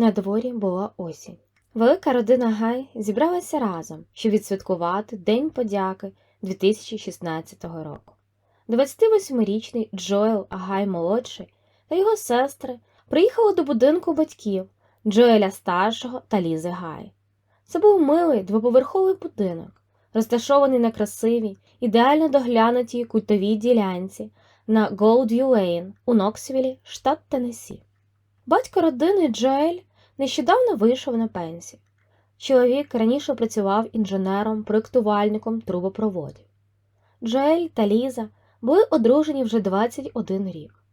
На дворі була осінь. Велика родина Гай зібралася разом, щоб відсвяткувати День подяки 2016 року. 28-річний Джоел Гай молодший та його сестри приїхали до будинку батьків Джоеля старшого та Лізи Гай. Це був милий двоповерховий будинок, розташований на красивій, ідеально доглянутій культовій ділянці на Голдвью Лейн у Ноксвілі, штат Теннессі. Батько родини Джоель нещодавно вийшов на пенсію. Чоловік раніше працював інженером-проєктувальником трубопроводів. Джоель та Ліза були одружені вже 21 рік.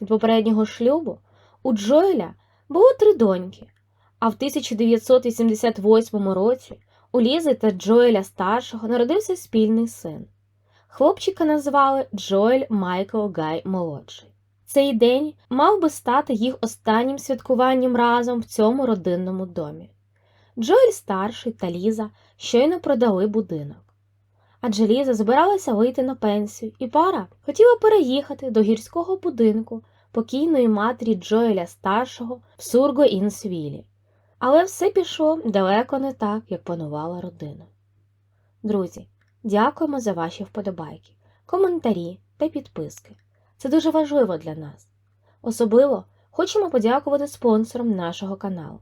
Від попереднього шлюбу у Джоеля було три доньки, а в 1988 році у Лізи та Джоеля старшого народився спільний син. Хлопчика назвали Джоель Майкл Гай молодший. Цей день мав би стати їх останнім святкуванням разом в цьому родинному домі. Джоель старший та Ліза щойно продали будинок. Адже Ліза збиралася вийти на пенсію, і пара хотіла переїхати до гірського будинку покійної матері Джоеля старшого в Сурго Інсвілі. Але все пішло далеко не так, як планувала родина. Друзі, дякуємо за ваші вподобайки, коментарі та підписки. Це дуже важливо для нас. Особливо хочемо подякувати спонсорам нашого каналу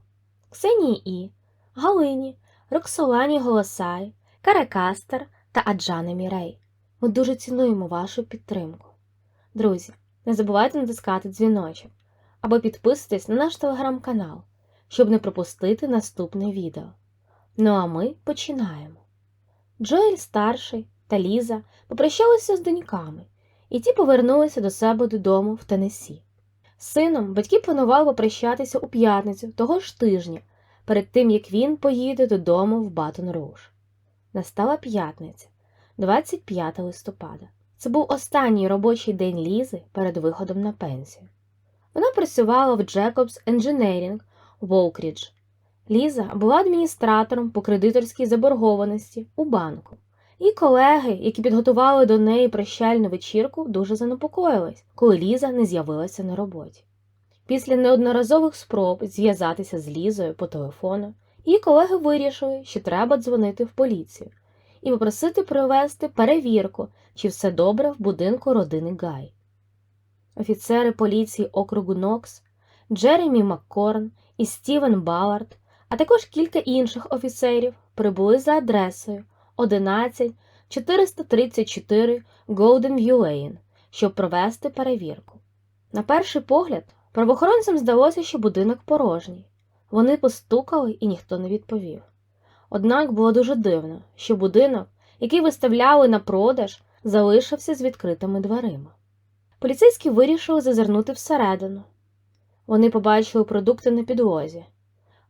Ксенії І, Галині, Роксолані Голосай, Каракастер та Аджани Мірей. Ми дуже цінуємо вашу підтримку. Друзі, не забувайте натискати дзвіночок або підписуйтесь на наш телеграм-канал, щоб не пропустити наступне відео. Ну а ми починаємо. Джоель старший та Ліза попрощалися з доньками, і ті повернулися до себе додому в Теннессі. З сином батьки планували попрощатися у п'ятницю того ж тижня, перед тим як він поїде додому в Батон Руж. Настала п'ятниця, 25 листопада. Це був останній робочий день Лізи перед виходом на пенсію. Вона працювала в Jacobs Engineering в Оукрідж. Ліза була адміністратором по кредиторській заборгованості у банку. І колеги, які підготували до неї прощальну вечірку, дуже занепокоїлись, коли Ліза не з'явилася на роботі. Після неодноразових спроб зв'язатися з Лізою по телефону, її колеги вирішили, що треба дзвонити в поліцію і попросити провести перевірку, чи все добре в будинку родини Гай. Офіцери поліції округу Нокс, Джеремі Маккорн і Стівен Балард, а також кілька інших офіцерів прибули за адресою 11 434 Golden Lane, щоб провести перевірку. На перший погляд, правоохоронцям здалося, що будинок порожній. Вони постукали і ніхто не відповів. Однак було дуже дивно, що будинок, який виставляли на продаж, залишився з відкритими дверима. Поліцейські вирішили зазирнути всередину. Вони побачили продукти на підлозі.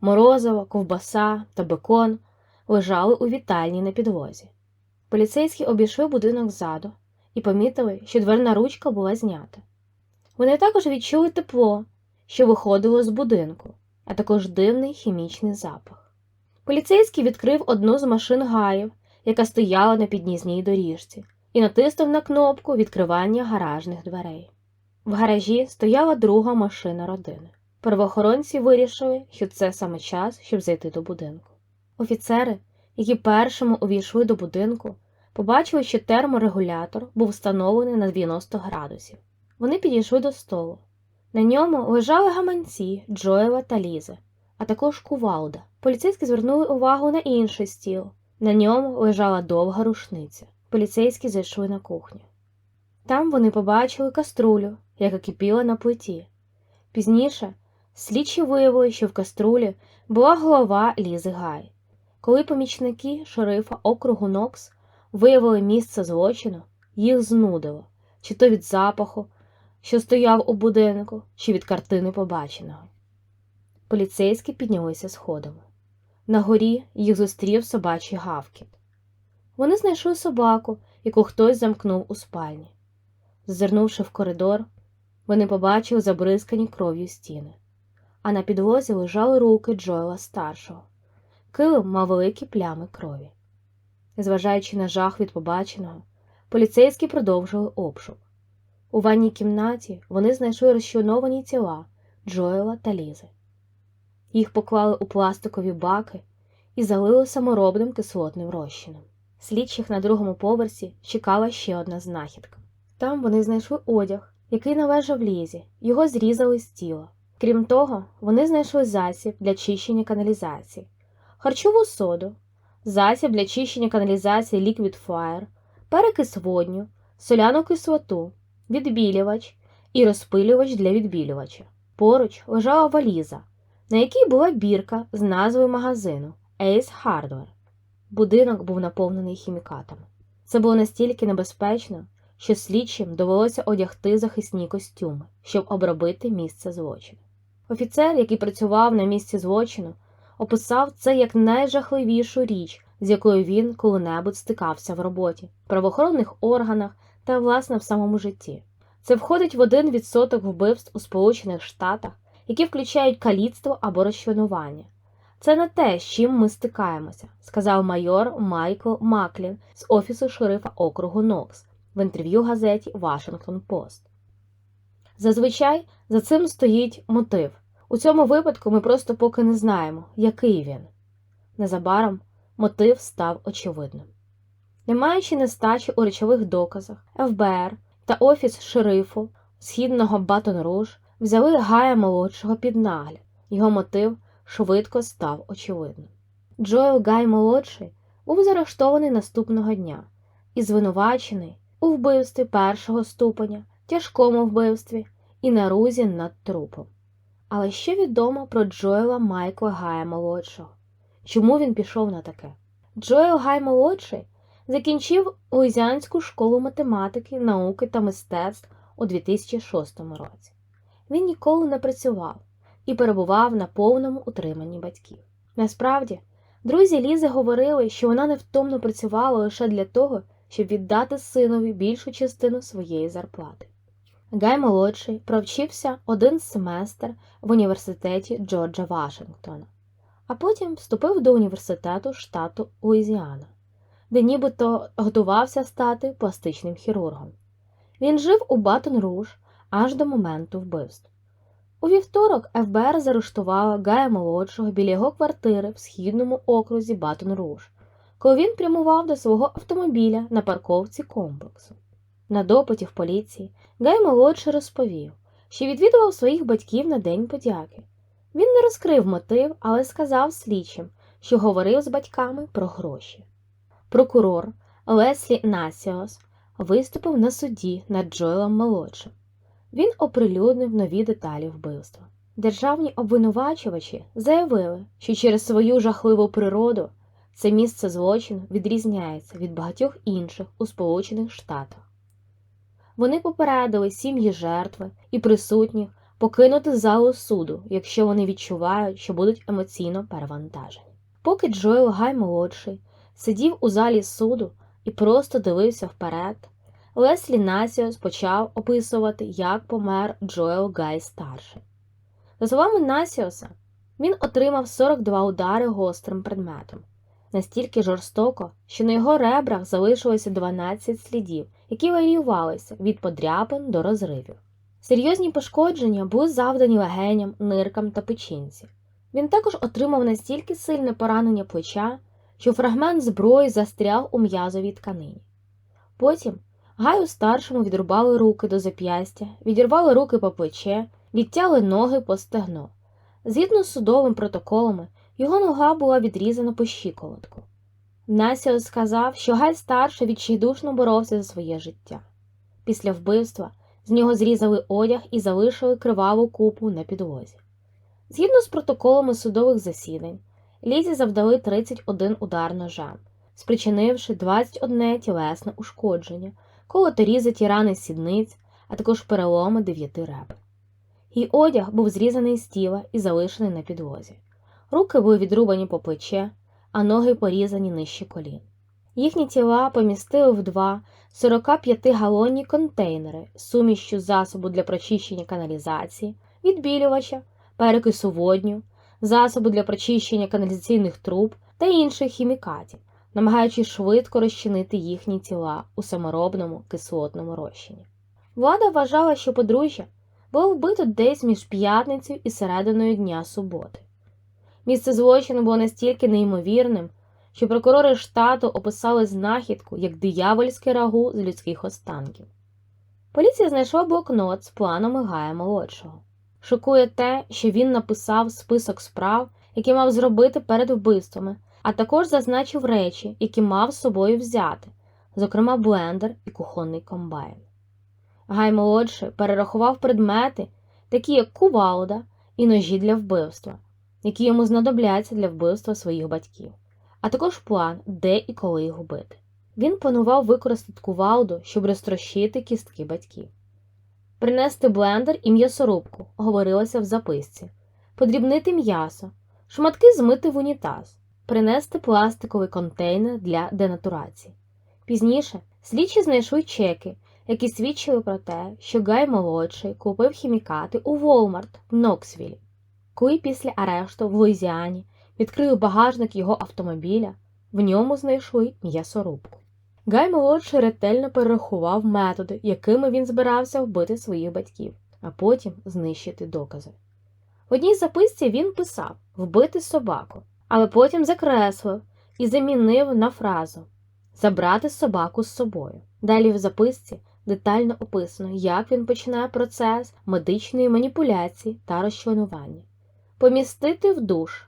Морозиво, ковбаса та бекон лежали у вітальні на підлозі. Поліцейські обійшли будинок ззаду і помітили, що дверна ручка була знята. Вони також відчули тепло, що виходило з будинку, а також дивний хімічний запах. Поліцейський відкрив одну з машин гаїв, яка стояла на піднізній доріжці, і натиснув на кнопку відкривання гаражних дверей. В гаражі стояла друга машина родини. Правоохоронці вирішили, що це саме час, щоб зайти до будинку. Офіцери, які першими увійшли до будинку, побачили, що терморегулятор був встановлений на 90 градусів. Вони підійшли до столу. На ньому лежали гаманці Джоела та Лізи, а також кувалда. Поліцейські звернули увагу на інший стіл. На ньому лежала довга рушниця. Поліцейські зайшли на кухню. Там вони побачили каструлю, яка кипіла на плиті. Пізніше слідчі виявили, що в каструлі була голова Лізи Гай. Коли помічники шерифа округу Нокс виявили місце злочину, їх знудило, чи то від запаху, що стояв у будинку, чи від картини побаченого. Поліцейські піднялися сходами. На горі їх зустрів собачий гавкіт. Вони знайшли собаку, яку хтось замкнув у спальні. Зазирнувши в коридор, вони побачили забризкані кров'ю стіни, а на підлозі лежали руки Джоела старшого. Килим мав великі плями крові. Зважаючи на жах від побаченого, поліцейські продовжили обшук. У ванній кімнаті вони знайшли розчленовані тіла Джоела та Лізи. Їх поклали у пластикові баки і залили саморобним кислотним розчином. Слідчих на другому поверсі чекала ще одна знахідка. Там вони знайшли одяг, який належав лізі, його зрізали з тіла. Крім того, вони знайшли засіб для чищення каналізації, харчову соду, засіб для чищення каналізації Liquid Fire, перекис водню, соляну кислоту, відбілювач і розпилювач для відбілювача. Поруч лежала валіза, на якій була бірка з назвою магазину Ace Hardware. Будинок був наповнений хімікатами. Це було настільки небезпечно, що слідчим довелося одягти захисні костюми, щоб обробити місце злочину. Офіцер, який працював на місці злочину, описав це як найжахливішу річ, з якою він коли-небудь стикався в роботі, правоохоронних органах та, власне, в самому житті. Це входить в один відсоток вбивств у Сполучених Штатах, які включають каліцтво або розчленування. Це не те, з чим ми стикаємося, сказав майор Майкл Маклін з офісу шерифа округу Нокс в інтерв'ю газеті Washington Post. Зазвичай за цим стоїть мотив. У цьому випадку ми просто поки не знаємо, який він. Незабаром мотив став очевидним. Не маючи нестачі у речових доказах, ФБР та офіс шерифу східного Батон Руж взяли Гая молодшого під нагляд. Його мотив швидко став очевидним. Джоел Гай молодший був заарештований наступного дня і звинувачений у вбивстві першого ступеня, тяжкому вбивстві і нарузі над трупом. Але що відомо про Джоела Майкла Гая молодшого? Чому він пішов на таке? Джоел Гай молодший закінчив Луїзіанську школу математики, науки та мистецтв у 2006 році. Він ніколи не працював і перебував на повному утриманні батьків. Насправді, друзі Лізи говорили, що вона невтомно працювала лише для того, щоб віддати синові більшу частину своєї зарплати. Гай молодший провчився один семестр в університеті Джорджа Вашингтона, а потім вступив до університету штату Луїзіана, де нібито готувався стати пластичним хірургом. Він жив у Батон Руж аж до моменту вбивств. У вівторок ФБР заарештувало Гая молодшого біля його квартири в східному окрузі Батон Руж, коли він прямував до свого автомобіля на парковці комплексу. На допиті в поліції Гай молодший розповів, що відвідував своїх батьків на День подяки. Він не розкрив мотив, але сказав слідчим, що говорив з батьками про гроші. Прокурор Леслі Насіос виступив на суді над Джоелом молодшим. Він оприлюднив нові деталі вбивства. Державні обвинувачувачі заявили, що через свою жахливу природу це місце злочину відрізняється від багатьох інших у Сполучених Штатах. Вони попередили сім'ї жертви і присутніх покинути залу суду, якщо вони відчувають, що будуть емоційно перевантажені. Поки Джоел Гай молодший сидів у залі суду і просто дивився вперед, Леслі Насіос почав описувати, як помер Джоел Гай старший. За словами Насіоса, він отримав 42 удари гострим предметом, настільки жорстоко, що на його ребрах залишилося 12 слідів, які варіювалися від подряпин до розривів. Серйозні пошкодження були завдані легеням, ниркам та печінці. Він також отримав настільки сильне поранення плеча, що фрагмент зброї застряг у м'язовій тканині. Потім Гаю старшому відрубали руки до зап'ястя, відірвали руки по плече, відтяли ноги по стегно. Згідно з судовими протоколами, його нога була відрізана по щиколотку. Насіо сказав, що Гай старший відчайдушно боровся за своє життя. Після вбивства з нього зрізали одяг і залишили криваву купу на підлозі. Згідно з протоколами судових засідань, Лізі завдали 31 удар ножем, спричинивши 21 тілесне ушкодження, колоторізаті рани сідниць, а також переломи дев'яти ребер. Її одяг був зрізаний з тіла і залишений на підлозі. Руки були відрубані по плече, а ноги порізані нижче колін. Їхні тіла помістили в два 45-галонні контейнери з сумішчю засобу для прочищення каналізації, відбілювача, перекису водню, засобу для прочищення каналізаційних труб та інших хімікатів, намагаючись швидко розчинити їхні тіла у саморобному кислотному розчині. Влада вважала, що подружжя було вбито десь між п'ятницею і серединою дня суботи. Місце злочину було настільки неймовірним, що прокурори штату описали знахідку як диявольське рагу з людських останків. Поліція знайшла блокнот з планами Гая молодшого. Шокує те, що він написав список справ, які мав зробити перед вбивствами, а також зазначив речі, які мав з собою взяти, зокрема блендер і кухонний комбайн. Гай молодший перерахував предмети, такі як кувалда і ножі для вбивства, які йому знадобляться для вбивства своїх батьків, а також план, де і коли їх убити. Він планував використати кувалду, щоб розтрощити кістки батьків. Принести блендер і м'ясорубку, говорилося в записці, подрібнити м'ясо, шматки змити в унітаз, принести пластиковий контейнер для денатурації. Пізніше слідчі знайшли чеки, які свідчили про те, що Гай молодший купив хімікати у Волмарт в Ноксвілі. Коли після арешту в Луїзіані відкрили багажник його автомобіля, в ньому знайшли м'ясорубку. Гай молодший ретельно перерахував методи, якими він збирався вбити своїх батьків, а потім знищити докази. В одній записці він писав вбити собаку, але потім закреслив і замінив на фразу забрати собаку з собою. Далі в записці детально описано, як він починає процес медичної маніпуляції та розчленування, помістити в душ,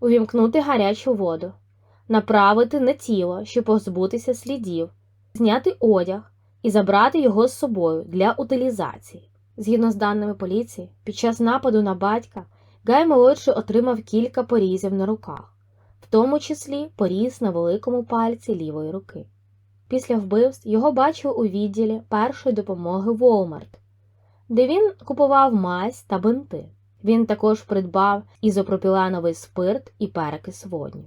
увімкнути гарячу воду, направити на тіло, щоб позбутися слідів, зняти одяг і забрати його з собою для утилізації. Згідно з даними поліції, під час нападу на батька Гай молодший отримав кілька порізів на руках, в тому числі поріз на великому пальці лівої руки. Після вбивств його бачив у відділі першої допомоги Walmart, де він купував мазь та бинти. Він також придбав ізопропіленовий спирт і перекис водню.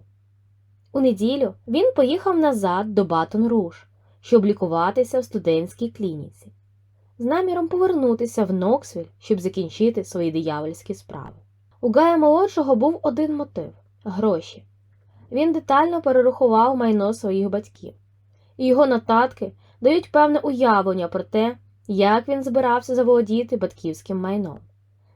У неділю він поїхав назад до Батон Руш, щоб лікуватися в студентській клініці, з наміром повернутися в Ноксвіль, щоб закінчити свої диявольські справи. У Гая молодшого був один мотив гроші. Він детально перерахував майно своїх батьків, і його нотатки дають певне уявлення про те, як він збирався заволодіти батьківським майном,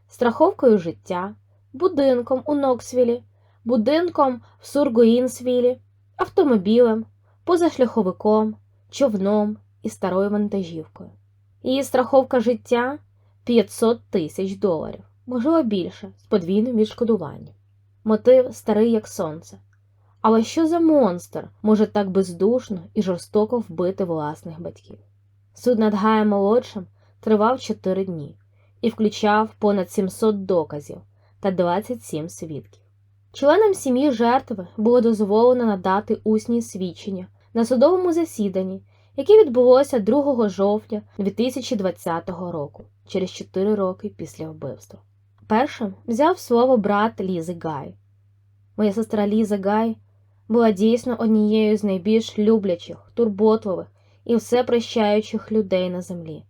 страховкою життя, будинком у Ноксвілі, будинком в Сургуїнсвілі, автомобілем, позашляховиком, човном і старою вантажівкою. Її страховка життя 500 тисяч доларів, можливо більше, з подвійним відшкодуванням. Мотив старий, як сонце. Але що за монстр може так бездушно і жорстоко вбити власних батьків? Суд над Гаєм молодшим тривав 4 дні і включав понад 700 доказів та 27 свідків. Членам сім'ї жертви було дозволено надати усні свідчення на судовому засіданні, яке відбулося 2 жовтня 2020 року, через 4 роки після вбивства. Першим взяв слово брат Лізи Гай. Моя сестра Ліза Гай була дійсно однією з найбільш люблячих, турботливих і всепрощаючих людей на землі,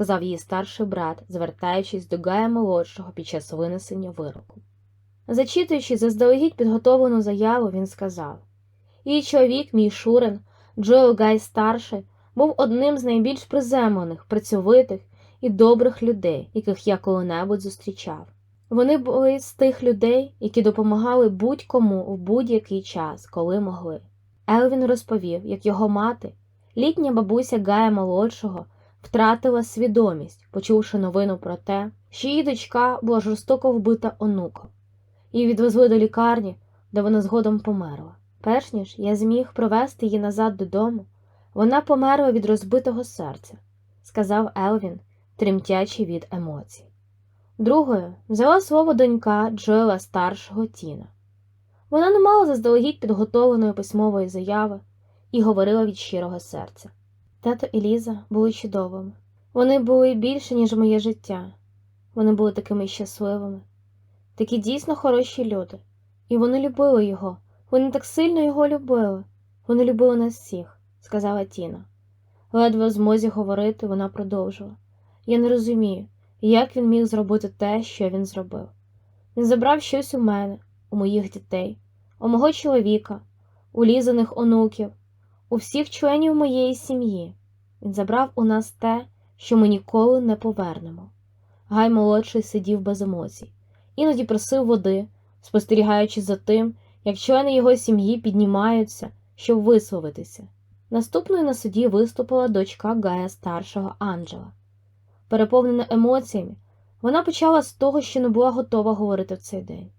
сказав її старший брат, звертаючись до Гая молодшого під час винесення вироку. Зачитуючи заздалегідь підготовлену заяву, він сказав Її чоловік, мій Шурин, Джоел Гай старший, був одним з найбільш приземлених, працьовитих і добрих людей, яких я коли-небудь зустрічав. Вони були з тих людей, які допомагали будь-кому в будь-який час, коли могли. Елвін розповів, як його мати, літня бабуся Гая молодшого, втратила свідомість, почувши новину про те, що її дочка була жорстоко вбита онуком. Її відвезли до лікарні, де вона згодом померла. Перш ніж я зміг провести її назад додому, вона померла від розбитого серця, сказав Елвін, тремтячи від емоцій. Другою взяла слово донька Джоела старшого Тіна. Вона не мала заздалегідь підготовленої письмової заяви і говорила від щирого серця. Тато і Ліза були чудовими. Вони були більше, ніж моє життя. Вони були такими щасливими, такі дійсно хороші люди. І вони любили його. Вони так сильно його любили. Вони любили нас всіх, сказала Тіна. Ледве в змозі говорити, вона продовжила. Я не розумію, як він міг зробити те, що він зробив. Він забрав щось у мене, у моїх дітей, у мого чоловіка, у лізаних онуків, у всіх членів моєї сім'ї. Він забрав у нас те, що ми ніколи не повернемо. Гай молодший сидів без емоцій, іноді просив води, спостерігаючи за тим, як члени його сім'ї піднімаються, щоб висловитися. Наступною на суді виступила дочка Гая старшого Анджела. Переповнена емоціями, вона почала з того, що не була готова говорити в цей день.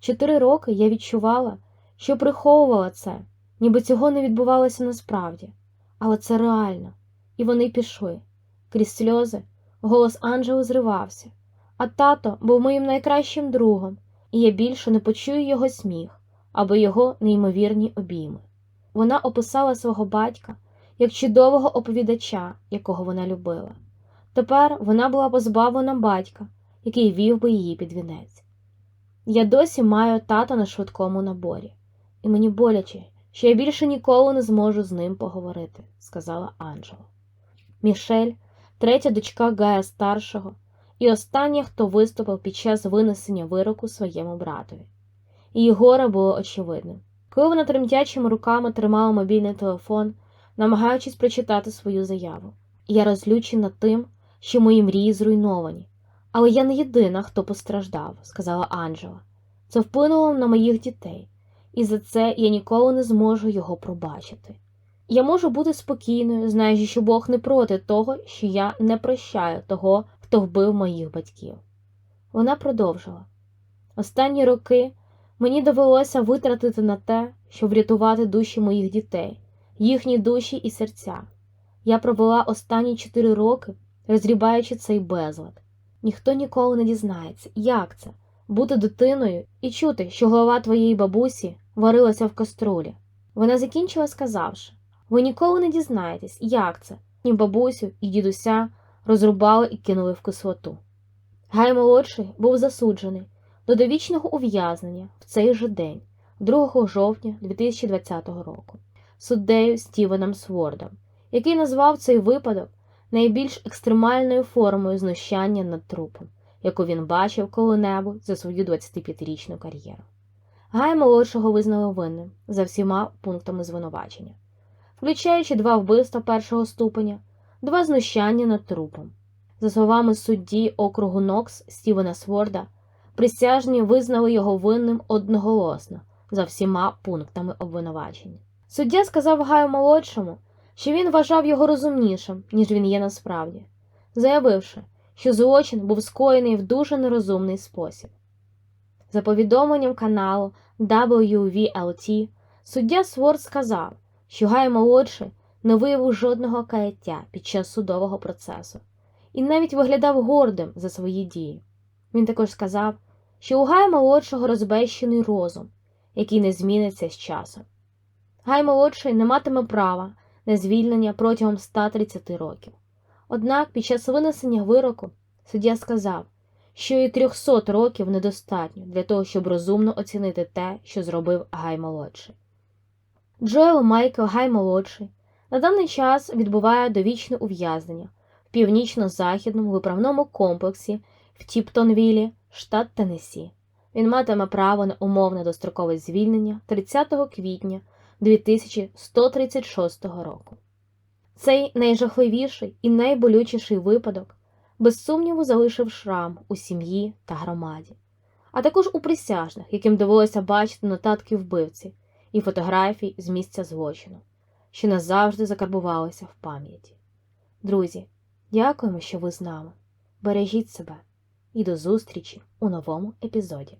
Чотири роки я відчувала, що приховувала це, ніби цього не відбувалося насправді, але це реально, і вони пішли. Крізь сльози голос Анджели зривався, а тато був моїм найкращим другом, і я більше не почую його сміх або його неймовірні обійми. Вона описала свого батька як чудового оповідача, якого вона любила. Тепер вона була позбавлена батька, який вів би її під вінець. Я досі маю тата на швидкому наборі, і мені боляче, що я більше ніколи не зможу з ним поговорити, сказала Анджела. Мішель, третя дочка Гая старшого, і остання, хто виступив під час винесення вироку своєму братові. Її горе було очевидним. Коли вона тремтячими руками тримала мобільний телефон, намагаючись прочитати свою заяву. Я розлючена тим, що мої мрії зруйновані. Але я не єдина, хто постраждав, сказала Анджела. Це вплинуло на моїх дітей, і за це я ніколи не зможу його пробачити. Я можу бути спокійною, знаючи, що Бог не проти того, що я не прощаю того, хто вбив моїх батьків. Вона продовжила останні роки мені довелося витратити на те, щоб врятувати душі моїх дітей, їхні душі і серця. Я провела останні чотири роки, розрібаючи цей безлад. Ніхто ніколи не дізнається, як це бути дитиною і чути, що голова твоєї бабусі варилася в каструлі. Вона закінчила, сказавши ви ніколи не дізнаєтесь, як це, і бабусю і дідуся розрубали і кинули в кислоту. Гай молодший був засуджений до довічного ув'язнення в цей же день, 2 жовтня 2020 року, суддею Стівеном Свордом, який назвав цей випадок найбільш екстремальною формою знущання над трупом, яку він бачив коли-небудь за свою 25-річну кар'єру. Гай молодшого визнали винним за всіма пунктами звинувачення, включаючи два вбивства першого ступеня, два знущання над трупом. За словами судді округу Нокс Стівена Сворда, присяжні визнали його винним одноголосно за всіма пунктами обвинувачення. Суддя сказав Гаю молодшому, що він вважав його розумнішим, ніж він є насправді, заявивши, що злочин був скоєний в дуже нерозумний спосіб. За повідомленням каналу WVLT, суддя Сворд сказав, що Гай молодший не виявив жодного каяття під час судового процесу і навіть виглядав гордим за свої дії. Він також сказав, що у Гая молодшого розбещений розум, який не зміниться з часом. Гай молодший не матиме права на звільнення протягом 130 років. Однак під час винесення вироку суддя сказав, що і 300 років недостатньо для того, щоб розумно оцінити те, що зробив Гай молодший. Джоел Майкл Гай молодший на даний час відбуває довічне ув'язнення в північно-західному виправному комплексі в Тіптонвілі, штат Теннессі. Він матиме право на умовне дострокове звільнення 30 квітня 2136 року. Цей найжахливіший і найболючіший випадок без сумніву залишив шрам у сім'ї та громаді, а також у присяжних, яким довелося бачити нотатки вбивці і фотографії з місця злочину, що назавжди закарбувалися в пам'яті. Друзі, дякуємо, що ви з нами. Бережіть себе і до зустрічі у новому епізоді.